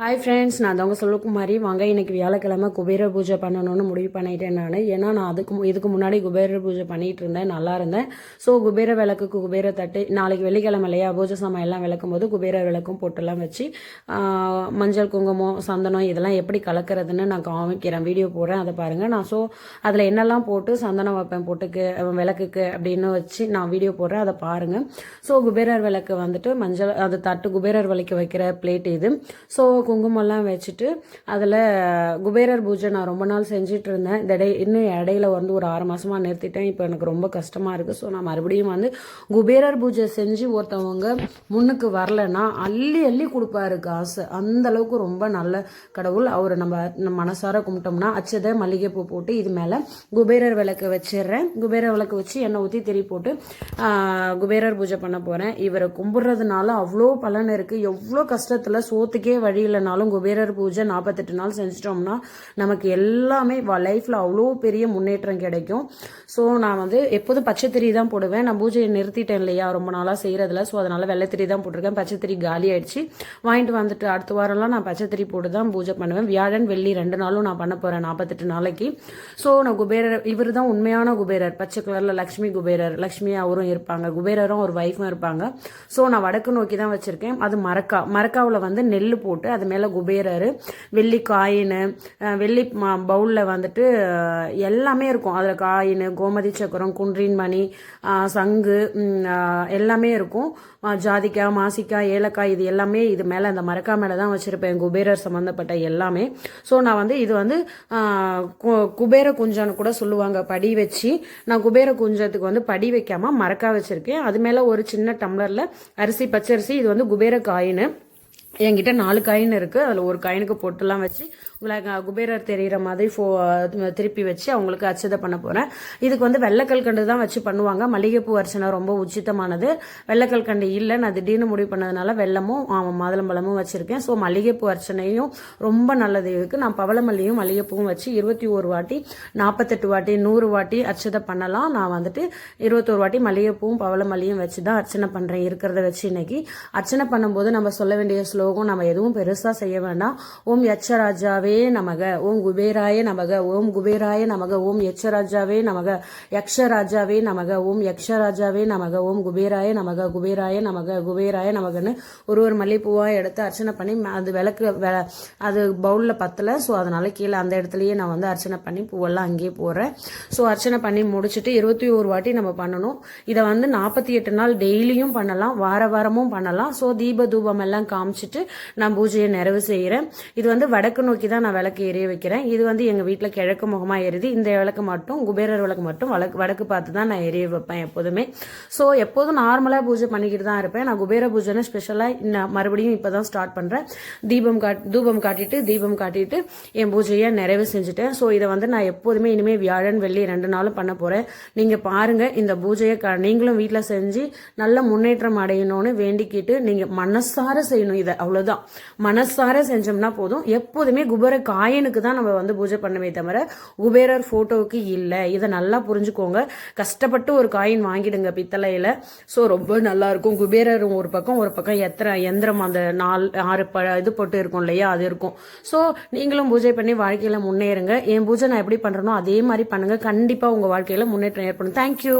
Hi friends நான் அதவங்க சொல்லக்குமாரி வாங்க இன்னைக்கு வியாழக்கிழமை குபேர பூஜை பண்ணணும்னு முடிவு பண்ணிட்டேன் நான். ஏன்னா நான் அதுக்கு மு- இதுக்கு முன்னாடி குபேர பூஜை பண்ணிகிட்டு இருந்தேன் நல்லா இருந்தேன். ஸோ குபேர விளக்குக்கு குபேர தட்டு நாளைக்கு வெள்ளிக்கிழமை இல்லையா பூஜை சாமான் எல்லாம் விளக்கும் போது குபேர விளக்கும் போட்டுலாம் வச்சு மஞ்சள் குங்குமம் சந்தனம் இதெல்லாம் எப்படி கலக்கிறதுன்னு நான் காமிக்கிறேன் வீடியோ போடுறேன் அதை பாருங்கள் நான் ஸோ அதில் என்னெல்லாம் போட்டு சந்தனம் வைப்பேன் போட்டுக்கு விளக்குக்கு அப்படின்னு வச்சு நான் வீடியோ போடுறேன் அதை பாருங்கள் ஸோ குபேரர் விளக்கு வந்துட்டு மஞ்சள் அது தட்டு குபேரர் விளக்கு வைக்கிற பிளேட் இது. ஸோ குங்குமம்லாம் வச்சுட்டு அதில் குபேரர் பூஜை நான் ரொம்ப நாள் செஞ்சுட்டு இருந்தேன். இந்த இடை இன்னும் இடையில வந்து ஒரு ஆறு மாதமாக நிறுத்திட்டேன். இப்போ எனக்கு ரொம்ப கஷ்டமாக இருக்குது ஸோ நான் மறுபடியும் வந்து குபேரர் பூஜை செஞ்சு ஒருத்தவங்க முன்னுக்கு வரலைன்னா அள்ளி அள்ளி கொடுப்பாரு காசு. அந்த அளவுக்கு ரொம்ப நல்ல கடவுள். அவரை நம்ம நம்ம மனசார கும்பிட்டோம்னா அச்சதை மல்லிகைப்பூ போட்டு இது மேலே குபேரர் விளக்கு வச்சிடுறேன். குபேரர் விளக்கு வச்சு எண்ணெய் ஊற்றி திரி போட்டு குபேரர் பூஜை பண்ண போகிறேன் இவரை கும்பிட்றதுனால அவ்வளோ பலன் இருக்குது எவ்வளோ கஷ்டத்தில் சோத்துக்கே வழியில் நாளும் குபேரர் பூஜை நாற்பத்தெட்டு நாள் செஞ்சிட்டோம்னா நமக்கு எல்லாமே லைஃப்பில் அவ்வளோ பெரிய முன்னேற்றம் கிடைக்கும். ஸோ நான் வந்து எப்போதும் பச்சைத்திரி தான் போடுவேன். நான் பூஜையை நிறுத்திட்டேன் இல்லையா? ரொம்ப நாளாக செய்கிறதில்ல ஸோ அதனால் வெள்ளைத்திரி தான் போட்டிருக்கேன். பச்சைத்திரி காலி ஆயிடுச்சு. வாங்கிட்டு வந்துட்டு அடுத்த வாரம்லாம் நான் பச்சைத்திரி போட்டு தான் பூஜை பண்ணுவேன். வியாழன் வெள்ளி ரெண்டு நாளும் நான் பண்ண போகிறேன் நாற்பத்தெட்டு நாளைக்கு. ஸோ நான் குபேரர் இவர் தான் உண்மையான குபேரர். பச்சை கலரில் லக்ஷ்மி குபேரர். லக்ஷ்மி அவரும் இருப்பாங்க. குபேரரும் ஒரு ஒய்ஃபும் இருப்பாங்க. ஸோ நான் வடக்கு நோக்கி தான் வச்சுருக்கேன். அது மரக்கா மரக்காவில் வந்து நெல் போட்டு அது மேலே குபேரர் வெள்ளி காயின் வெள்ளி பவுலில் வந்துட்டு எல்லாமே இருக்கும். அதில் காயின் கோமதி சக்கரம் குன்றின் மணி சங்கு எல்லாமே இருக்கும். ஜாதிக்காய் மாசிக்காய் ஏலக்காய் இது எல்லாமே இது மேலே அந்த மரக்கா மேலே தான் வச்சுருப்பேன். குபேரர் சம்மந்தப்பட்ட எல்லாமே. ஸோ நான் வந்து இது வந்து கு- குபேர குஞ்சம்னு கூட சொல்லுவாங்க. படி வச்சு நான் குபேர குஞ்சத்துக்கு வந்து படி வைக்காமல் மரக்கா வச்சுருக்கேன். அது மேலே ஒரு சின்ன டம்ளரில் அரிசி பச்சரிசி இது வந்து குபேர காயின். என்கிட்ட நாலு காயின் இருக்குது அதில் ஒரு காயினுக்கு பொட்டுலாம் வச்சு உங்களுக்கு குபேரர் தெரிகிற மாதிரி ஃபோ திருப்பி வச்சு அவங்களுக்கு அச்சதை பண்ண போகிறேன் இதுக்கு வந்து வெள்ளக்கல்கண்டு தான் வச்சு பண்ணுவாங்க. மல்லிகைப்பூ அர்ச்சனை ரொம்ப உச்சித்தமானது. வெள்ளக்கல்கண்டு இல்லை. நான் திடீர்னு முடிவு பண்ணதுனால வெள்ளமும் மாதுளம்பழமும் வச்சுருக்கேன். ஸோ மல்லிகைப்பூ அர்ச்சனையும் ரொம்ப நல்லது. இருக்குது நான் பவளமல்லியும் மல்லிகைப்பூவும் வச்சு இருபத்தி ஒரு வாட்டி நாற்பத்தெட்டு வாட்டி நூறு வாட்டி அச்சதை பண்ணலாம். நான் வந்துட்டு இருபத்தோரு வாட்டி மல்லிகைப்பூவும் பவளமல்லியும் வச்சு தான் அர்ச்சனை பண்ணுறேன் இருக்கிறத வச்சு இன்னைக்கு அர்ச்சனை பண்ணும்போது நம்ம சொல்ல வேண்டிய ஸ்லோகம் நம்ம எதுவும் பெருசாக செய்ய வேண்டாம். ஓம் யட்சராஜாவே நமக. ஓம் குபேராய நமக. ஓம் குபேராய நமக. ஓம் யட்சராஜாவே நமக. யக்ஷராஜாவே நமக. ஓம் யக்ஷராஜாவே நமக. ஓம் குபேராய நமக. குபேராய நமக. குபேராய நமகன்னு ஒரு ஒரு மல்லிகைப்பூவாக எடுத்து அர்ச்சனை பண்ணி அது விளக்கு அது பவுலில் பத்தலை. ஸோ அதனால் கீழே அந்த இடத்துலையே நான் வந்து அர்ச்சனை பண்ணி பூவெல்லாம் அங்கேயே போடுறேன். ஸோ அர்ச்சனை பண்ணி முடிச்சுட்டு இருபத்தி ஒரு வாட்டி நம்ம பண்ணணும். இதை வந்து நாற்பத்தி எட்டு நாள் டெய்லியும் பண்ணலாம். வார வாரமும் பண்ணலாம். ஸோ தீப தூபம் எல்லாம் காமிச்சிட்டு நான் பூஜையை நிறைவு செய்கிறேன் இது வந்து வடக்கு நோக்கி தான் நான் விளக்கு எரிய வைக்கிறேன். இது வந்து எங்கள் வீட்டில் கிழக்கு முகமாக எரியுது இந்த விளக்கு மட்டும் குபேரர் விளக்கு மட்டும் வழக்கு வடக்கு பார்த்து தான் நான் எரிய வைப்பேன் எப்போதுமே. ஸோ எப்போதும் நார்மலாக பூஜை பண்ணிக்கிட்டு தான் இருப்பேன். நான் குபேர பூஜைன்னு ஸ்பெஷலாக மறுபடியும் இப்போ தான் ஸ்டார்ட் பண்ணுறேன் தீபம் காட் தூபம் காட்டிட்டு தீபம் காட்டிட்டு என் பூஜையை நிறைவு செஞ்சுட்டேன். ஸோ இதை வந்து நான் எப்போதுமே இனிமேல் வியாழன் வெள்ளி ரெண்டு நாளும் பண்ண போகிறேன் நீங்கள் பாருங்கள் இந்த பூஜையை க நீங்களும் வீட்டில் செஞ்சு நல்ல முன்னேற்றம் அடையணும்னு வேண்டிக்கிட்டு நீங்கள் மனசார செய்யணும் இதை. அவ்வளோதான் மனசார செஞ்சோம்னா போதும். எப்போதுமே குபேர காயனுக்கு தான் நம்ம வந்து பூஜை பண்ணவே தவிர குபேரர் ஃபோட்டோவுக்கு இல்லை. இதை நல்லா புரிஞ்சுக்கோங்க. கஷ்டப்பட்டு ஒரு காயின் வாங்கிடுங்க பித்தளையில். ஸோ ரொம்ப நல்லா இருக்கும். குபேரர் ஒரு பக்கம் ஒரு பக்கம் எத்தனை எந்திரம் அந்த நாலு ஆறு ப இது போட்டு இருக்கும் இல்லையா? அது இருக்கும். ஸோ நீங்களும் பூஜை பண்ணி வாழ்க்கையில் முன்னேறுங்க. என் பூஜை நான் எப்படி பண்ணுறனோ அதே மாதிரி பண்ணுங்க. கண்டிப்பாக உங்கள் வாழ்க்கையில் முன்னேற்றம் ஏற்படும். தேங்க்யூ